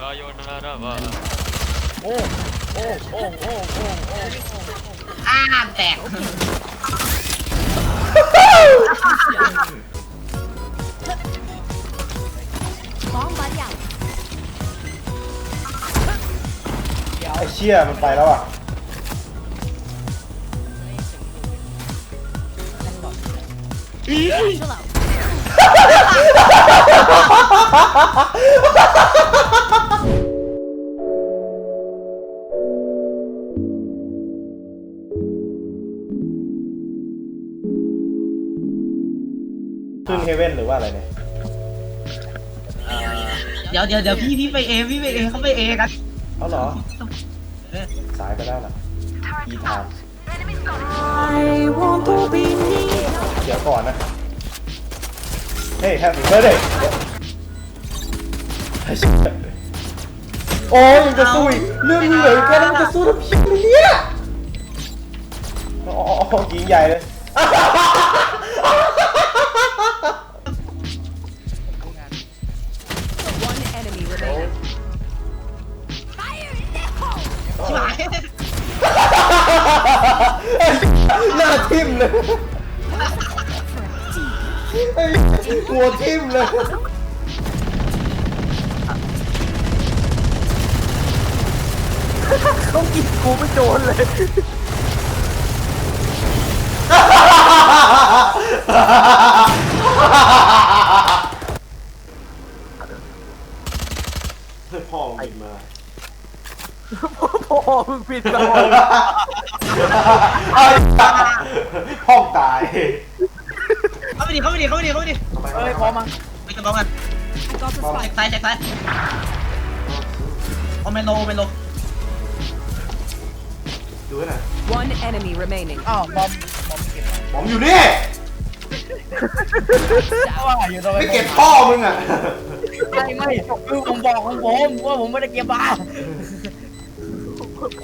ซายอนฮาระวะโอ้โอ้โอ้โอ้โอ้โอ้อาแตกบ้องบอลยางไอ้เชี่ยมันไปแล้วอะอี ขึ้นเฮเว่นหรือว่าอะไรเนี่ยเดี๋ยวเดี๋ยวเดี๋ยวพี่พี่ไปเอพี่ไปเอเขาไปเอกันเอาเหรอ สายไปแล้วล่ะอีทามเดี๋ยวก่อนนะ เฮ้ยแฮปปี้เบิร์ดเดย์โอ้ยยังจะสู้อีกเรื่องเหลือแค่นั้นจะสู้ทำพี่เลยเนี่ยอ๋อยิงใหญ่เลย ทิ่มเลยไอ้หัวทิ่มเลยต้องกินกูไม่โดนเลย พ่อมึงมา พ่อมึงผิด แล้วห้องตาย เข้าไปดิเข้าไปดิเข้าไปดิเข้าไปดิเฮ้ยพอมาไปกันพร้อมกัน I got the แจ็ spike. คซ้ายแจ็คซ้ายโอเมนโลโอเมนโลดูให้หน่อย One enemy remaining. อ้าวบอมบอมเก็บผมอยู่นี่ว่าอยู่ทำไมไม่เก็บพ่อมึงอะ ไม่ไม่คือผมบอกของผมว่าผมไม่ได้เก็บบ้า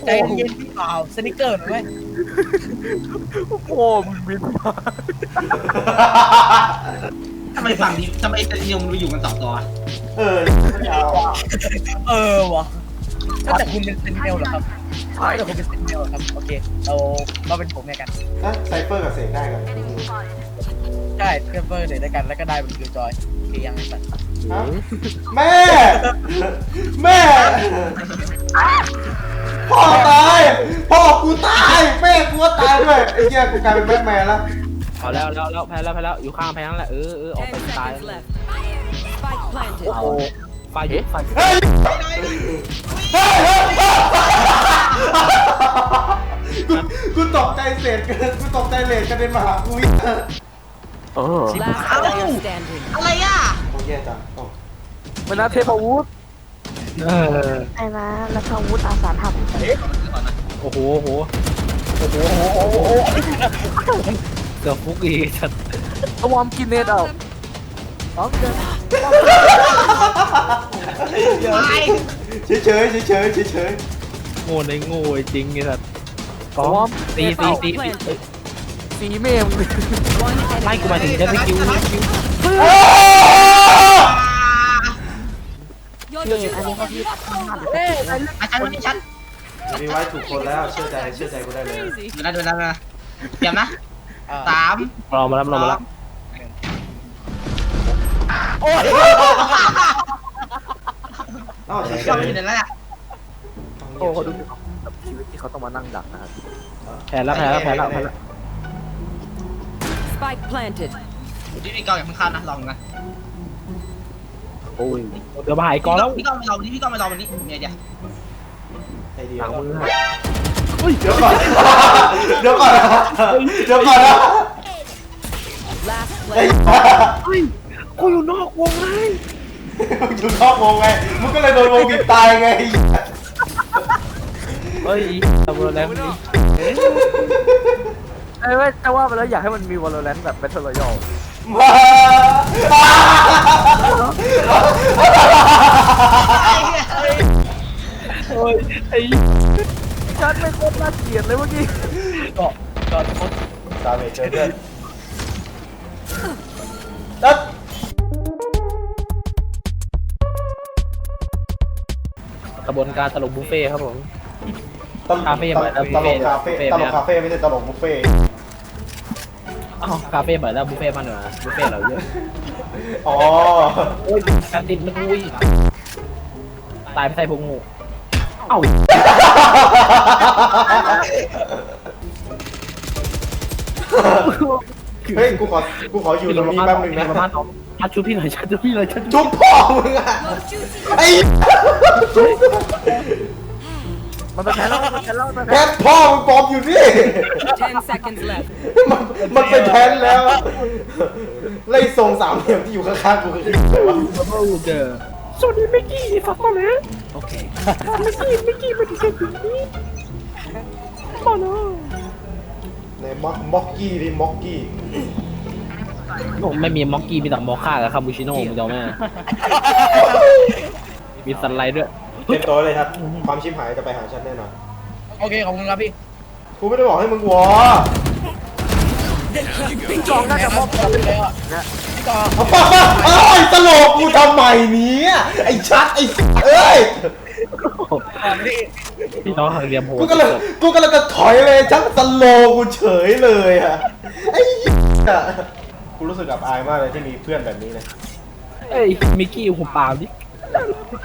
ใจเย็นพี่เปล่าสนิเกอร์ไหมโอ้มึงบินมาทำไมฝั่งนี้ทำไมแต่ยังมันอยู่กันสองตัวเออไม่เอาอะเออวะก็แต่คุณเป็นเซนเนลเหรอครับใช่แต่คุณเป็นเซนเนลครับโอเคเราก็เป็นผมไงกันฮะไซเฟอร์กับเสกได้กันใช่เพื่อนเพื่อนเดี๋ยวด้วยกันแล้วก็ได้เป็นคิวจอยโอเคยังไงสัตว์ฮะแม่ แม่ แม่กูก็ตายด้วยไอ้เหี้ยกูกลายเป็นแบทแมนแล้วเอาแล้วแล้วแล้วแพ้แล้วแพ้แล้วอยู่ข้างแพ้นั่นแหละเออเออออก Ten ไปตาย seconds left. Spike planted. เอาไฟยุบไฟเฮ้ยเฮ้ยเฮ้ยกูกูตกใจเศษเกินกูตกใจเลนกระเด็นมาหากูอีก Last player standing. อะไรอะโอ้แย่จังโอ้มันน่าเทพวุฒิเออไอ้นะรัฐวุฒิอาสาทำโอ้โหโอ้โห โอ้โหโอ้โหเกือบฟุกอีกสัตว์เอาวอมกินเน็ตเอาเอาเกินตายเฉยเฉยเฉยเฉยเฉยเฉยโง่ในโง่จริงไอ้สัตว์วอมตีตีตี Spike planted. สีเมม One ไม่ enemy กูหมายถึง remaining. จะสกิลสกิลอันนี้เขาที่เอ้ยอาจารย์ไม่ชัด มีไว้ถูกคนแล้วเชื่อใจเชื่อใจกูได้เลย Crazy. ดูนะดูนะดูนะเตรียมนะสามรอมาแล้วรอมาแล้วโอ้ยอ้าวเฉยเฉก็ยไม่อยู่ในนั้นอะโอ้เขาดูชีวิตที่เขาต้องมานั่งดักนะครับแพ้แล้วแพ้แล้วแพ้แล้วแพ้แล้ว Spike planted. พี่พี่กองอย่าเพิ่งเข้านะลองนะโอ้ยเดี๋ยวมาหายกองแล้วพี่กองไปรอวันนี้พี่กองไปรอวันนี้มีไอเดีย ไอเดียหลังมือเดี๋ยวก่อนเดี๋ยวก่อนนะเดี๋ยวก่อนนะ Last ไอ้ player. กูอยู่นอกวงไงมึงอยู่นอกวงไงมึงก็เลยโดนวงบีบตายไงเฮ้ยตำรวจแล้วนี่เอ้ยแต่ว่าไปแล้วอยากให้มันมีวอลเลนแบบ Battle Royale มาโอ้ย ไอ้ฉันไม่โคตรน่าเกลียดเลยเมื่อกี้ก็ก็โคตรดาเมจเจอเพื่อนแล้วกระบวนการตลกบุฟเฟ่ต์ครับผม ตลกคาเฟ่ตลเปิดแล้วกตลกคาเฟ่บุฟเฟ่ต์ตลกคาเฟ่ไม่ใช่ตลกบุฟเฟ่ต์อ้าวคาเฟ่เปิดแล้วบุฟเฟ่ต์มาเหนือบุฟเฟ่ต์เราเยอะอ๋อโอ้ยการติดมันอุ้ยตายไปใส่พวกงู เอ้าเฮ้ยกูขอกูขออยู่ตรงนี้แป๊บนึงนะประมาณสองชัดชุบพี่หน่อยชัดชุบพี่หน่อยชัดชุบจุ๊บพ่อมึงอะไอ้มันเป็นแพ้แล้วมันเป็นแพ้แล้วมันเป็นแพแพ้ทพ่อมึงปลอมอยู่นี่10 seconds left. มันมันเป็นแพนแล้วไล่ทรงสามเหลี่ยมที่อยู่ข้างๆกูคืออะไรวะดับเบิลเจอ สวัสดีเมกกี้ฟักมาเลยโอเคเมกกี้เมกกี้มาดูกันนี้มาเลยในม็อกม็อกกี้ดิม็อกกี้ผมไม่มีม็อกกี้มีแต่มอคค่ากับคาปูชิโน่มึงจะเอาไหมมีสันไลด์ด้วยเต็มตัวเลยครับ ความชิบหายจะไปหาฉันแน่นอนโอเค ขอบคุณครับพี่ กูไม่ได้บอกให้มึงวอ พี่จองน่าจะมอบตัวไปแล้วอะพี่จองเอ้ยตลกกูทำไมเนี้ยไอ้ชัดไอ้เอ้ยก่อนพี่พี่น้องหักเหลี่ยมโหดกูกำลังกูกำลังจะถอยเลยชักตลกกูเฉยเลยอะไอ้เหี้ยกูรู้สึกอับอายมากเลยที่มีเพื่อนแบบนี้นะเอ้ยมิกกี้หุบปากดิ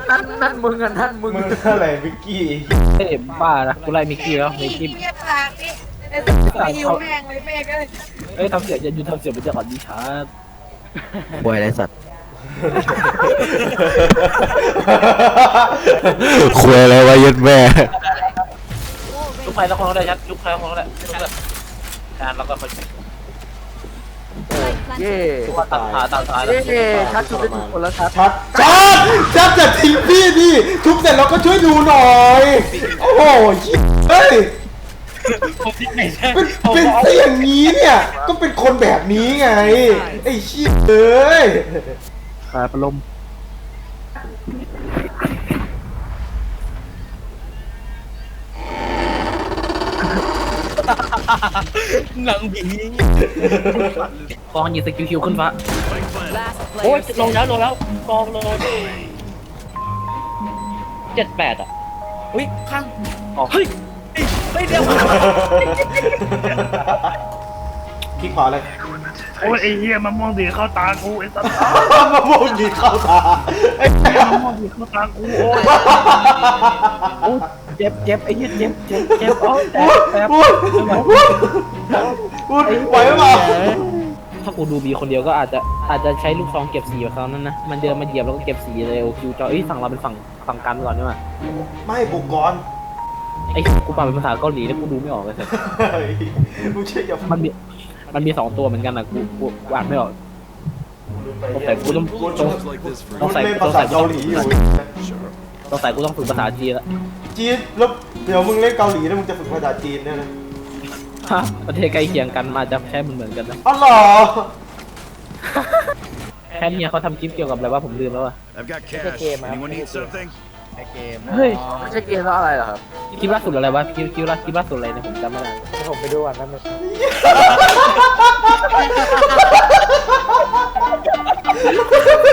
นั่นนั่นมึงอะนั่นมึงมึงอะไรวิกกี้เอ้ยบ้านะกูไล่มิกกี้แล้วมิกกี้ เงียบปากนี่ไอ้ตัวหิวแม่งเลยแม่งเลย เอ้ยทำเสียงอย่าหยุดทำเสียงมันจะก่อนดิชาร์ดบวยไรสัตว์คุยอะไรวะยัดแม่ลุกไปแล้วคนเราได้ชัดลุกไปแล้วคนเราได้ลุกเลยการเราก็ค่อยเย่ตัดขาตัดขาแล้วเย่ชัดจุดได้ทุกคนแล้วชัดชัดชัดชัดจะทิ้งพี่ดิทุบเสร็จเราก็ช่วยดูหน่อย โอ้โหเฮ้ย ผมที่ไหนใช่เป็นเป็นซะอย่างนี้เนี่ย ก็เป็นคนแบบนี้ไง ไอ้ชี้เอ้ยขาปลมหนังผีกองยิงสกิลคิวขึ้นฟ้า Last โอ้ย player ลง standing. แล้วลงแล้วกองลงเจ็ดแปดอะอุ้ยข้างเฮ้ย เฮ้ยเดี๋ยวคลิกขวาเลยโอ้ยไอ้เหี้ยมะม่วงดีเข้าตากูไอ้สัสมะม่วงดีเข้าตาไอ้มะม่วงดีเข้าตากูโอ้ยโอ้เจ็บเจ็บไอ้เหี้ยเจ็บเจ็บเจ็บโอ้แป๊บแป๊บพูดพูดพูดไหวหรือเปล่าถ้ากูดูบีคนเดียวก็อาจจะอาจจะใช้ลูกซองเก็บสีแบบเขานั่นนะมันเดินมาเหยียบแล้วก็เก็บสีเลยโอคิวจอเอ้ยฝั่งเราเป็นฝั่งฝั่งกันก่อนนี่มาไม่บุกกร ไอ้กูปาเป็นภาษาเกาหลีแล้วกูดูไม่ออกเลยสิเฮ้ยกูเชื่ออย่ามันมีมันมีสองตัวเหมือนกันนะกูกูกูอ่านไม่ออกต้องใส่กูต้องกูต้องกูเล่นภาษาเกาหลีอยู่ ต้องใส่กูต้องฝึกภาษาจีนละจีนแล้วเดี๋ยวมึงเล่นเกาหลีแล้วมึงจะฝึกภาษาจีนเนี่ยนะฮะประเทศใกล้เคียงกันมาจะแค่เหมือนเหมือนกันนะอ๋อเหรอแค่เนี่ยเขาทำคลิปเกี่ยวกับอะไรว่าผมลืมแล้วอะ I've got cash. Anyone need something? ไอเกมเฮ้ย ไม่ใช่เกมแล้วอะไรเหรอครับ คลิปล่าสุดอะไรวะคลิปคลิปล่าคลิปล่าสุดอะไรเนี่ยผมจำไม่ได้ผมไปดูก่อนนั่นเลยเ